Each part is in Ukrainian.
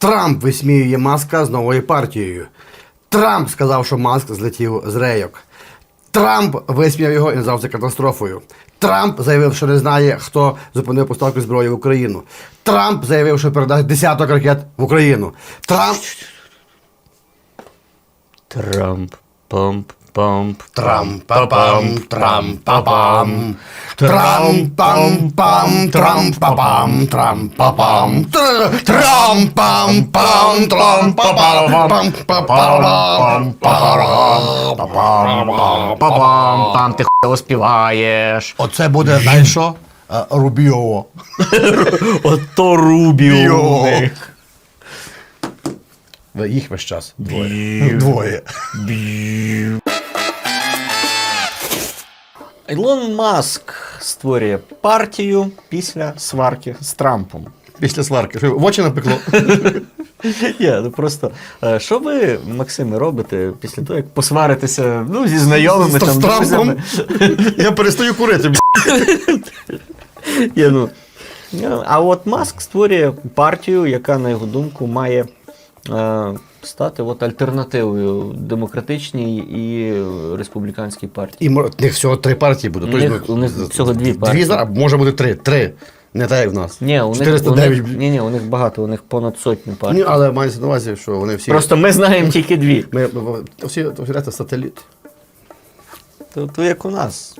Трамп висміює Маска з новою партією. Трамп сказав, що Маск злетів з рейок. Трамп висміяв його і назвав це катастрофою. Трамп заявив, що не знає, хто зупинив поставки зброї в Україну. Трамп заявив, що передасть десяток ракет в Україну. Трамп. Трамп, памп, памп, Трам-па-пам, трам-па-пам. Трам-пам-пам, трам-па-пам, трам-па-пам. Тр- Трам-пам-пам, трам-па-пам, пам-па-пам, пам-па-пам. Пам, пам, ти хуй співаєш. Оце буде, знаєш що? Рубіово. Ото Рубіо. Їх весь час. Двоє. Двоє. Ілон Маск створює партію після сварки з Трампом. Після сварки. Що, В очі напекло. Я, ну просто, е, що ви, Максиме, робите після того, як посваритеся ну, зі знайомими З- там, Трампом? друзями? Я перестаю курити. б***. Я, ну, а от Маск створює партію, яка, на його думку, має стати от альтернативою демократичній і республіканській партії. І в них всього три партії буде. У них- у них всього дві партії. Дві зараз, може бути три. Три. Не так, як в нас. Ні, у них, у 409. них, ні, ні, у них багато, у них понад сотню партій. Ні, але мається на увазі, що вони всі. Просто ми знаємо тільки дві. Ми, всі то сателіт. То, то як у нас.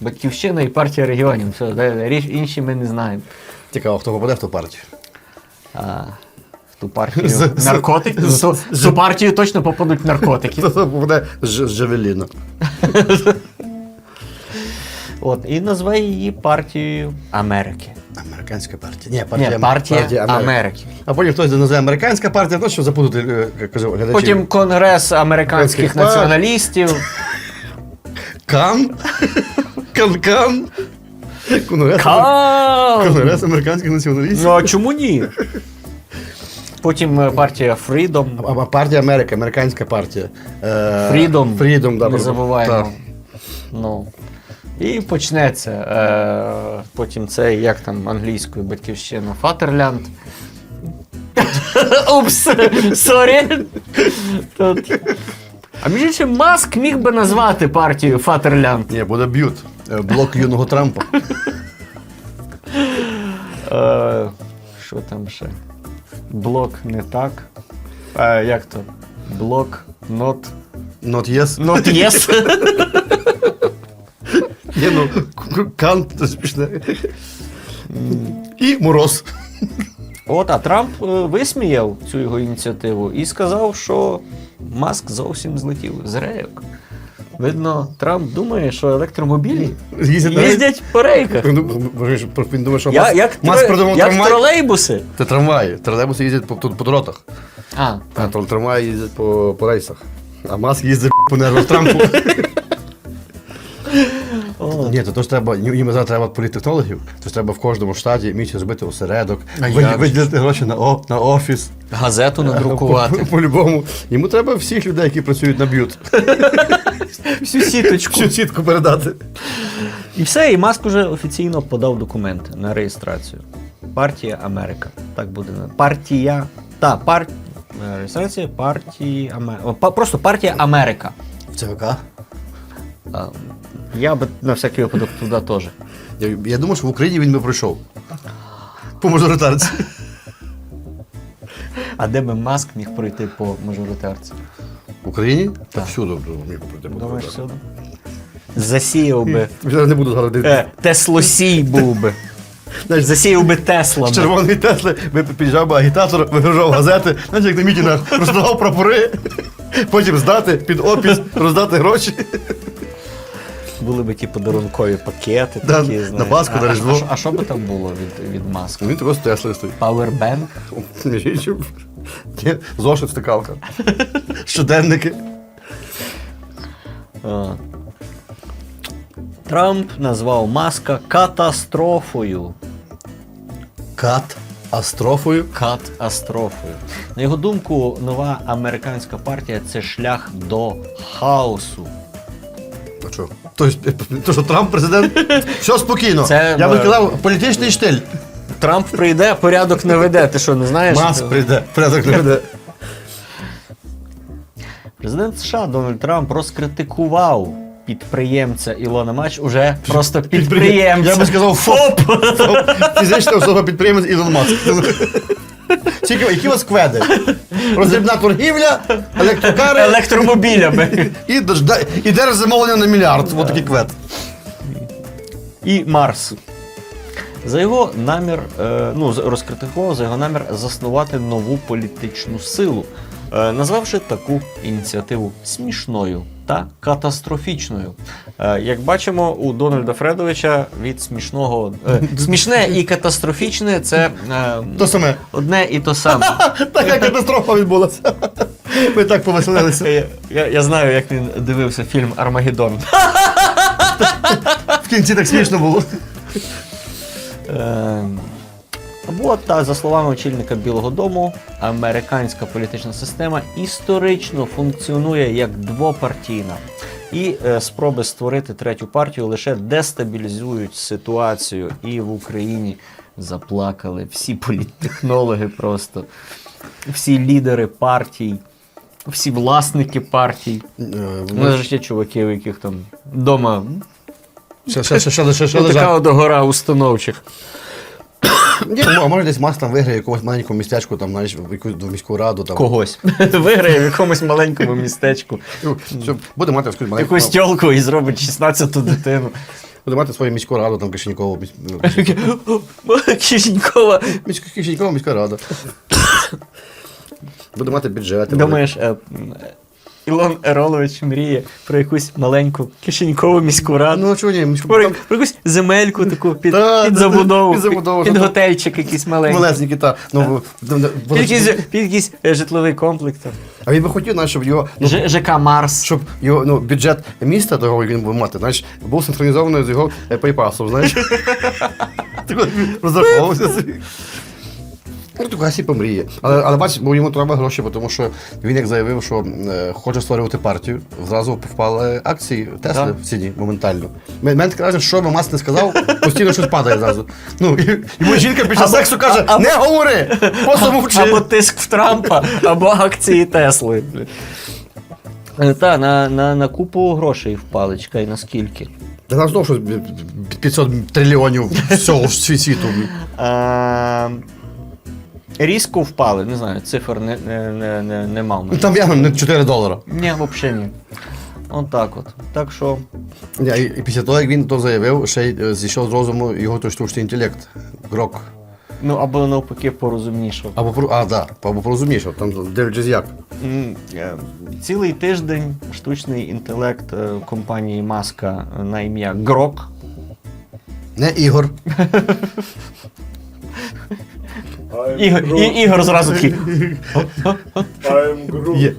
Батьківщина і партія регіонів. Все, інші ми не знаємо. Цікаво, хто попаде в ту партію. А, ту партію З- з- наркотики. В ту- в ту партію точно попадуть наркотики. З, з Джавеліна. От, і назве її партією Америки. Американська партія. Ні, партія, Ні, партія Америки. Америки. А потім хтось називає американська партія, то що запутати е, кажу, глядачів. Потім Конгрес американських Американських націоналістів. Кан. Кан-кан. Конгрес, Конгрес американських націоналістів. Ну а чому ні? Потім е, партія Freedom. А, а партія Америки, американська партія. Е, Freedom. Freedom, да, не правда. забуваємо. Так. Ну. І почнеться. Е, потім це, як там англійською батьківщина, Фатерлянд. Упс, сорі. Тут. А між іншим, Маск міг би назвати партію Фатерлянд. Ні, буде б'ют. Е, Блок юного Трампа. Е, що там ще? Блок не так. Е, як то? Блок not, Not yes. not yes. Ні, ну, к- кан, це смішне. І мороз. От, а Трамп е, висміяв цю його ініціативу і сказав, що Маск зовсім злетів з рейок. Видно, Трамп думає, що електромобілі Їздять по рейках. Він дум- думає, що Я, Маск- як Маск тро- придумав як трамвай. тролейбуси. Це трамваї. Тролейбуси їздять по, тут по доротах. А, А трол- трамваї їздять по, по рейсах. А Маск їздить по нервах Трампу. Ні, то, то ж треба, їм зараз треба політтехнологів, то ж треба в кожному штаті місце зробити осередок, ви- як же? виділити гроші на, о, на офіс. газету По- надрукувати. По-любому. Йому треба всіх людей, які працюють на б'ют. Всю сіточку. Всю сітку передати. І все, і Маск уже офіційно подав документи на реєстрацію. Партія Америка. Так буде. Партія. Та, пар... е, реєстрація партії Америка. Просто партія Америка. В ЦВК? А, Я би на всякий випадок туди теж. Я, я думаю, що в Україні він би пройшов. По мажоритарці. А де би Маск міг пройти по мажоритарці? Україні? Так всюди міг Думаєш, Засіяв би. Я не буду згадувати. Е, Теслосій був би. Знаєш, Засіяв би Тесла. Червоний Тесли, ви під'їжджав би агітатор, вигружав газети, знаєш, як на мітінгах, роздавав прапори, потім здати під опіс, роздати гроші. Були би ті подарункові пакети, Да, такі, на знаєш. Пасху, А- на Різдво. А, що- би там було від, від Маска? Він також з Теслою стоїть. Пауербенк? Ні, Зошит стикалка. Щоденники. А. Трамп назвав Маска катастрофою. Кат астрофою. Катастрофою. На його думку, нова американська партія це шлях до хаосу. А що? То, то, що Трамп президент? Все спокійно. Це, Я би е, сказав, політичний штиль. Трамп прийде, порядок не веде. Ти що, не знаєш? Маск прийде, порядок не веде. Президент США Дональд Трамп розкритикував підприємця Ілона Мач уже просто підприємця. Я би сказав, ФОП. Фізична особа підприємець Ілон Маск. Скільки, які у вас кведи? Роздрібна торгівля, електрокари електромобілями. і, і держзамовлення на мільярд. Ось такий квед. і Марс. За його намір, е, ну, розкритикував за його намір заснувати нову політичну силу, е, назвавши таку ініціативу смішною та катастрофічною. Е, як бачимо, у Дональда Фредовича від смішного смішне і катастрофічне це То саме. одне і то саме. Така катастрофа відбулася. Ми так повеселилися. Я, я, я знаю, як він дивився фільм Армагеддон. В кінці так смішно було. Е, Або та за словами очільника Білого Дому, американська політична система історично функціонує як двопартійна. І е, спроби створити третю партію лише дестабілізують ситуацію. І в Україні заплакали всі політтехнологи просто, всі лідери партій, всі власники партій. У нас ж є чуваки, у яких там вдома Ще, ще, ще, ще, ще, ще така лежать. от гора установчих. Ні, а може десь Маск там виграє якогось маленького містечку, там, знаєш, в якусь в міську раду. Там. когось. Виграє в якомусь маленькому містечку. Ну, Щоб буде мати якусь маленьку. Якусь тьолку і зробить 16-ту дитину. Буде мати свою міську раду, там Кишенькову. місь- Кишенькова. Міська Кишенькова міська рада. Буде мати бюджет. Думаєш, е, м, Ілон Еролович мріє про якусь маленьку кишенькову міську раду. Ну, чого ні, міську Про, там про якусь земельку таку під, Та, під забудову, під забудову, під щоб- готельчик якийсь маленький. малесенькі, та. Ну, Під якийсь, під якийсь е, житловий комплекс. там. А він би хотів, знаєш, щоб його. Ну, Ж- ЖК Марс. щоб його ну, бюджет міста, того він буде мати, знаєш, був синхронізований з його е, PayPal, знаєш. Розраховувався собі. Ну, помріє. Але, але бач, бо йому треба гроші, тому що він як заявив, що е, хоче створювати партію, зразу впали акції Тесли Так. в ціні моментально. Мен- Мене таке враження, що би Маск не сказав, постійно щось падає зразу. Ну, і, йому жінка під час Або- сексу каже, а- або- не говори, просто мовчи. Або тиск в Трампа, або акції Тесли. Та, на, на, на купу грошей впали, чекай, наскільки. Та там знову щось 500 трильйонів всього світ світу. Е, різко впали, не знаю, цифр не, не, не, не, не мав. Ну там явно не 4 долара. Ні, взагалі ні. От так от. Так що. Ні, і, і після того, як він то заявив, ще й е, зійшов з розуму його той штучний інтелект. Грок. Ну або навпаки порозумнішав. Або про. А, да, або порозумнішав, там дивлячись як. М, е, Цілий тиждень штучний інтелект е, компанії Маска на ім'я Грок. Не Ігор. Ігор, і, Ігор зразу такий.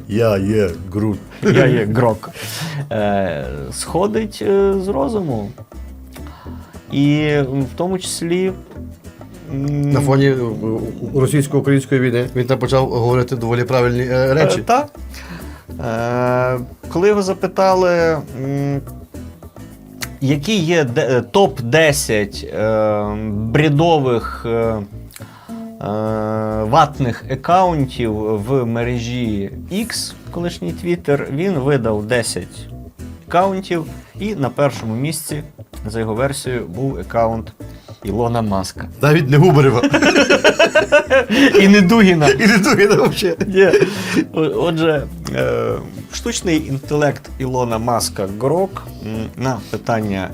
Я є Грут. Я є Грок. Е, сходить е, з розуму. І в тому числі. м, На фоні е, російсько-української війни він там почав говорити доволі правильні е, речі. Так. Е, коли його запитали, м, які є де- е, топ-10 е, брідових е, е, ватних аккаунтів в мережі X, колишній Twitter, він видав 10 аккаунтів, і на першому місці, за його версією, був аккаунт Ілона Маска. Навіть не Губарева. І не Дугіна. І не Дугіна взагалі. Отже, е, штучний інтелект Ілона Маска Грок на питання,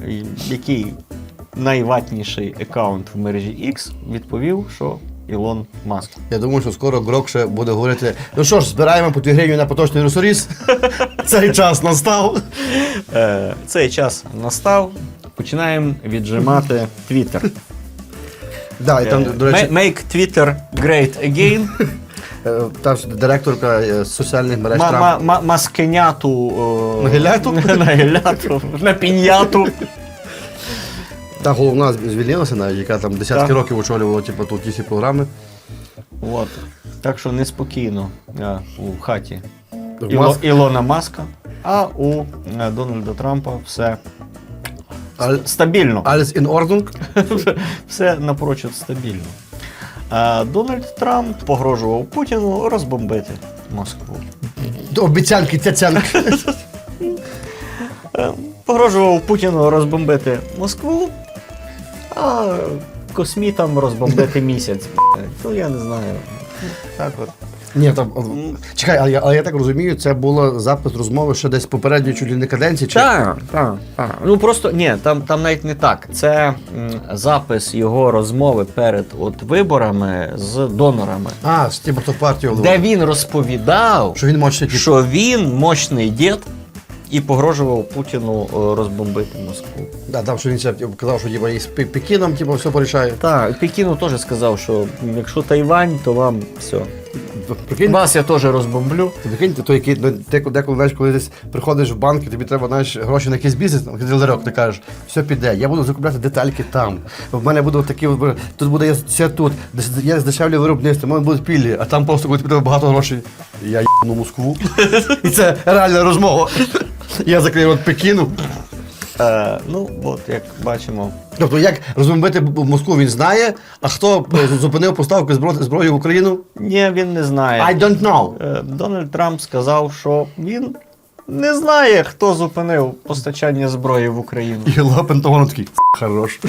який найватніший аккаунт в мережі X, відповів, що Ілон Маск. Я думаю, що скоро Грок ще буде говорити: ну що ж, збираємо по 2 гривні на поточний ресурс. Цей час настав. Е, цей час настав. Починаємо віджимати Twitter. Да, і там, Е, до речі, Make Twitter great again. е, там директорка соціальних мереж Маскеняту. е, На гіляту? На гіляту. На піняту. Та головна звільнилася навіть, яка там десятки Так. років очолювала типу, тут ті всі програми. От. Так що неспокійно е, у хаті Іло, Маск- Ілона Маска, а у е, Дональда Трампа все Але- Стабільно. Alles in Ordnung? Все напрочуд стабільно. А Дональд Трамп погрожував Путіну розбомбити Москву. Обіцянки, цяцянки. Е, Погрожував Путіну розбомбити Москву, а космітам розбомбити місяць. Ну, я не знаю. Так от. Ні, там. Чекай, але я, але я так розумію, це було запис розмови ще десь попередньої чуть ли не каденції. Чи... Так, так, так. Ну просто ні, там, там навіть не так. Це м, запис його розмови перед от виборами з донорами, А, з тим, хто партію де він розповідав, Що він мочить ті. що він мощний дід і погрожував Путіну е, розбомбити Москву. Да, там, що він казав, що типа, і з Пе- Пекіном типа, все порішає. Так, Пекіну теж сказав, що якщо Тайвань, то вам все. Прикинь, Вас я теж розбомблю. Ти прикинь, ти той, який ну, ти деколи знаєш, коли десь приходиш в банк, і тобі треба знаєш, гроші на якийсь бізнес, дилерок, ти кажеш, все піде, я буду закупляти детальки там. В мене буде такі, тут буде це тут, десь є здешевле виробництво, в мене будуть піллі, а там просто треба багато грошей. Я їбну Москву. І це реальна розмова. Я закрию рот Пекіну. Е, ну, от як бачимо. Тобто, як розбомбити Москву він знає, а хто е, зупинив поставки збро- зброї в Україну? Ні, він не знає. I don't know. Е, Дональд Трамп сказав, що він не знає, хто зупинив постачання зброї в Україну. І голова Пентагону такий, хорош.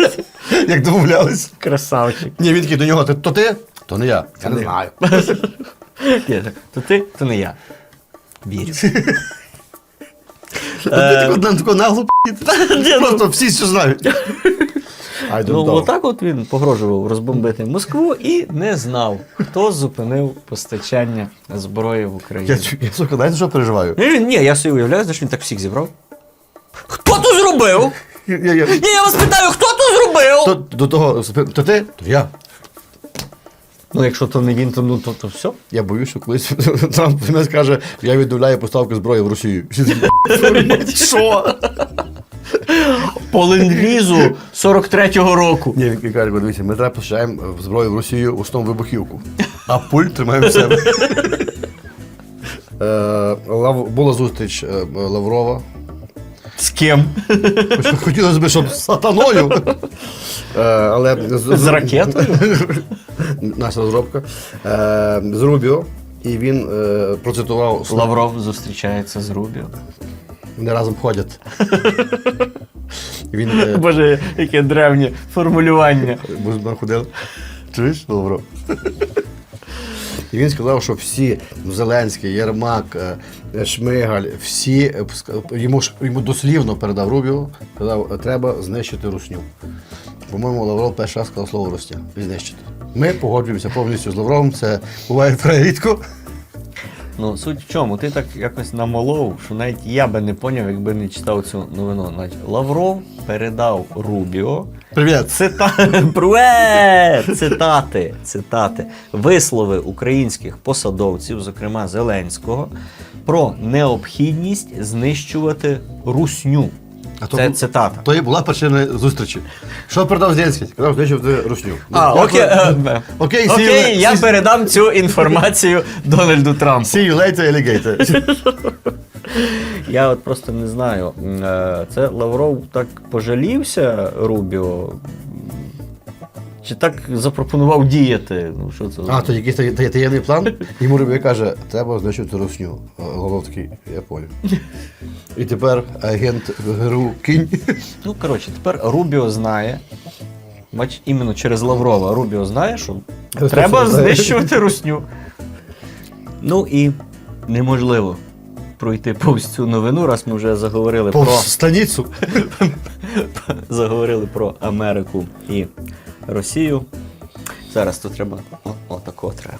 Як домовлялись. Красавчик. Ні, він такий до нього, то ти? То не я. Я не знаю. Ні, То ти, то не я. Вірю. Таку наглу. Просто всі все знають. Ну, отак от він погрожував розбомбити Москву і не знав, хто зупинив постачання зброї в Україну. Я, сука, знаєте, що переживаю? Ні, я собі уявляю, що він так всіх зібрав. Хто то зробив? Ні, я вас питаю, хто то зробив? до того, то ти? То я. Ну, якщо то не він, то ну то, то все. Я боюсь, що колись Трамп мене скаже, я відмовляю поставки зброї в Росію. Що? По ленд-лізу 43-го року. Ні, він каже, дивіться, ми треба постачаємо зброю в Росію в основному вибухівку. А пульт тримаємо в себе. Е, Була зустріч е, Лаврова. З ким? Хотілося б, щоб з сатаною. Е, Але З ракетою? Наша розробка. Е, З Рубіо. І він е, процитував. Лавров зустрічається з Рубіо. Вони разом ходять. Він е, Боже, яке древнє формулювання. З ходили. Чуєш, Лавров? І він сказав, що всі Зеленський, Єрмак, Шмигаль, всі йому ж йому дослівно передав Рубіо, сказав, треба знищити русню. По-моєму, Лавров перший раз сказав слово русня і знищити. Ми погоджуємося повністю з Лавровим, це буває вкрай рідко. Ну, суть в чому, ти так якось намолов, що навіть я би не поняв, якби не читав цю новину. Значить, Лавров передав Рубіо Привіт. Цита... Привет! Цитати, цитати, вислови українських посадовців, зокрема Зеленського, про необхідність знищувати русню. А то Це бу- цитата. То і була причина зустрічі. Що передав Зеленський? Сказав, знищити русню. А, Ну, окей, дякую. е, Окей, see окей, я передам цю інформацію Дональду Трампу. See you later, alligator. Я от просто не знаю. е, Це Лавров так пожалівся Рубіо. Чи так запропонував діяти? Ну, що це? А, то якийсь таємний таємний план. Йому Рубі каже, треба знищити русню. А Голов такий, я понял. І тепер агент ГРУ кінь. Ну, коротше, тепер Рубіо знає. Бач, іменно через Лаврова Рубіо знає, що Христос треба знає. знищувати русню. Ну і неможливо пройти повз цю новину, раз ми вже заговорили про, станицю. заговорили про Америку і Росію. Зараз тут треба. О, отако треба.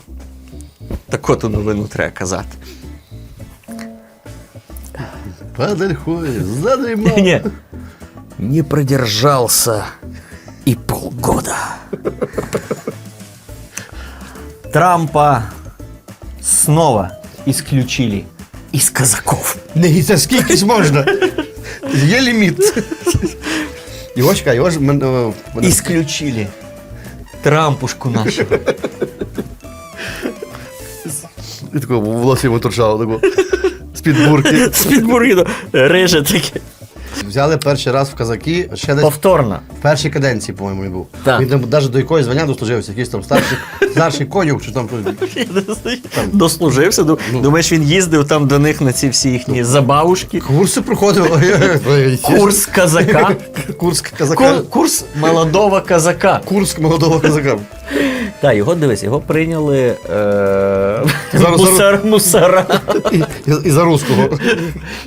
Таку ту новину треба казати. Падаль хуй, задрімав. Не, не продержался и полгода. Трампа снова исключили из казаков. Не, це скільки ж можна. Є ліміт. Його чекай, його ж е, мене- Исключили Трампушку нашего. І такого волосся йому торчало, такого. З-під бурки. З-під. Реже таке. Взяли перший раз в казаки, ще десь Повторна. в першій каденції, по-моєму, він був. Так. Він там навіть до якоїсь звання дослужився, якийсь там старший, старший конюх, чи там щось. Дослужився. ду- Думаєш, він їздив там до них на ці всі їхні забавушки. Курси проходив. Курс казака. Курс казака. Кур- Курс молодого казака. Курс молодого казака. Так, його дивись, його прийняли е... Зараз- мусар, мусара. І, і, за русского.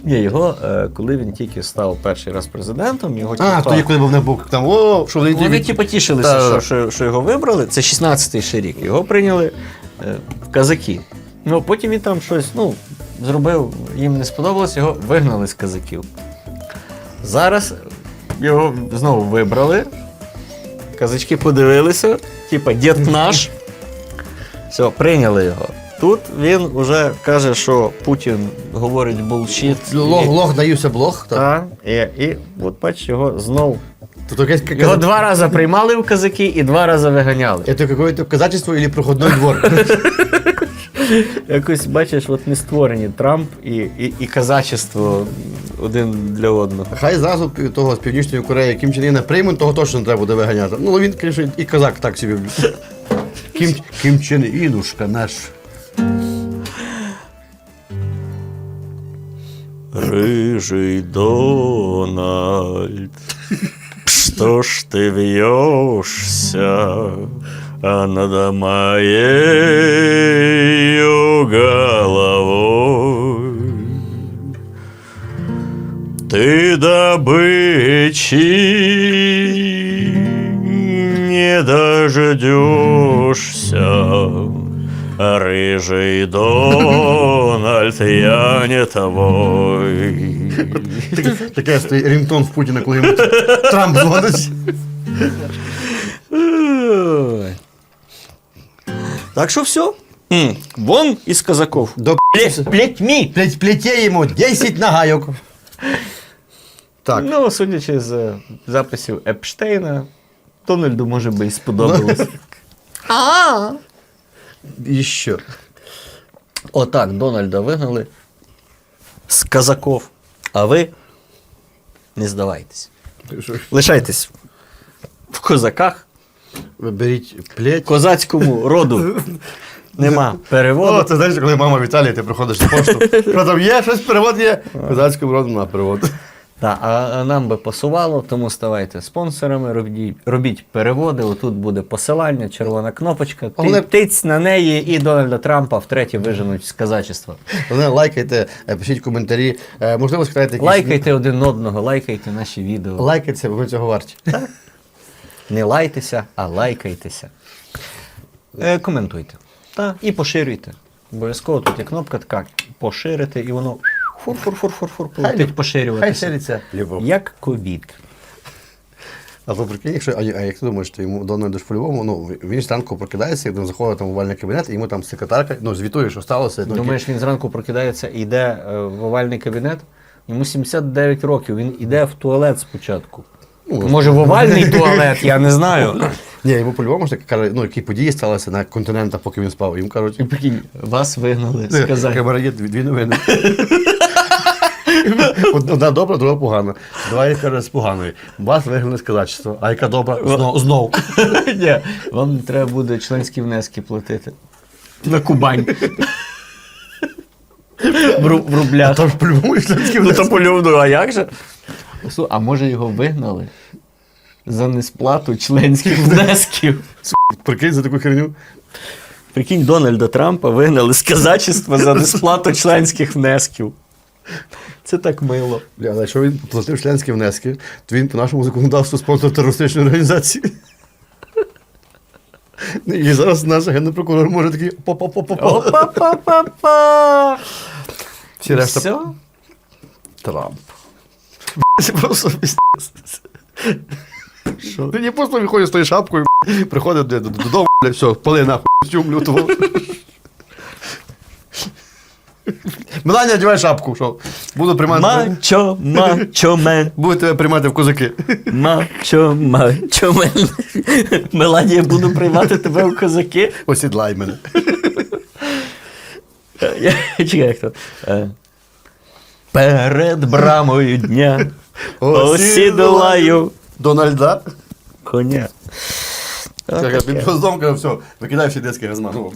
Ні, його, е, коли він тільки став перший раз президентом, його А, типа- тоді, коли був не був там, о, що вони Вони ті- типу тішилися, Да, що, що, що його вибрали. Це 16-й ще рік. Його прийняли е, в казаки. Ну, потім він там щось ну, зробив, їм не сподобалось, його вигнали з казаків. Зараз його знову вибрали. Казачки подивилися, типа дід наш. Все, прийняли його. Тут він вже каже, що Путін говорить булшіт. Лох, лох дається блох. Так. І, і от бач, його знов Тут якесь його два рази приймали в казаки і два рази виганяли. Это какое-то казачество или проходной двор? Якось бачиш, от не створені Трамп і, і, і казачество один для одного. Хай зразу пі- того з Північної Кореї Кім Чен Іна приймуть, того точно не треба буде виганяти. Ну, він, звісно, і казак так собі. Кім, Кім Чен Інушка наш. Рыжий Дональд, что ж ты вьешься а над моей головой? Ты добычи не дождешься, Рыжий Дональд, я не твой. Таке стоїть рінгтон в Путіна, коли йому Трамп дзвонить. Так що все. Вон із казаков. До Плеть, плетьми. плеть, плетє йому 10 нагайок. Так. Ну, судячи з записів Епштейна, Дональду може би і сподобалось. І що? Отак, Дональда вигнали з казаков. А ви не здавайтесь. Лишайтесь в козаках, беріть плеть. козацькому роду. Нема О, переводу. це знаєш, коли мама в Італії, ти приходиш на пошту. Що там є? Щось перевод є? Козацькому роду на перевод. Так, а нам би пасувало, тому ставайте спонсорами, робіть, робіть переводи. Отут буде посилання, червона кнопочка. Але- Тиць на неї і Дональда Трампа втретє виженуть з казачества. Головне, лайкайте, е, пишіть коментарі. Е, Можливо, скидайте якісь... Лайкайте один одного, лайкайте наші відео. Лайкайте, бо ми цього варті. Не лайтеся, а лайкайтеся. Е, коментуйте. Та, і поширюйте. Обов'язково тут є кнопка така поширити, і воно фур-фур-фур-фур-фур полетить поширюватися. Хай шириться. Любов. Як ковід. А то прикинь, якщо, а, а як ти думаєш, що йому Дональду ж по-любому, ну, він зранку прокидається, як він заходить там в овальний кабінет, і йому там секретарка, ну, звітує, що сталося. Ну, Думаєш, він зранку прокидається і йде е, в овальний кабінет? Йому 79 років, він іде в туалет спочатку. Ну, Може, в овальний туалет, я не знаю. Ні, йому по-любому ж каже, ну, які події сталися на континентах, поки він спав. Йому кажуть, прикинь, вас вигнали з Казахи. камера є дві, дві новини. Одна добра, друга погана. Давай каже з поганої. Вас вигнали з казачества. А яка добра? Знов. знов. Ні, Вам не треба буде членські внески платити. На Кубань. В, ру- в рублях. Там ж по-любому ісламські Ну внески. то полюбно, а як же? Слу- А може його вигнали за несплату членських внесків? Прикинь за таку херню. Прикинь, Дональда Трампа вигнали з казачества за несплату членських внесків. Це так мило. Бля, але якщо він платив членські внески, то він по нашому законодавству спонсор терористичної організації. І зараз наш генеральний прокурор може такий па-па-па-па-па. Опа-па-па-па. Всі решта Все? Трамп. Це просто пиздец. Що? Він просто виходить з тою шапкою, приходить додому, бля, все, пали нахуй, костюм лютого. Меланія, одягай шапку, що буду приймати. Мачо, мачо мен, Буду тебе приймати в козаки. мачо, мачо мен. Меланія, буду приймати тебе у козаки. Осідлай мене. Чекай, як то. Е, Перед брамою дня Осідлаю Дональда. коня. Він поздом, все, викидай всі диски Газманова.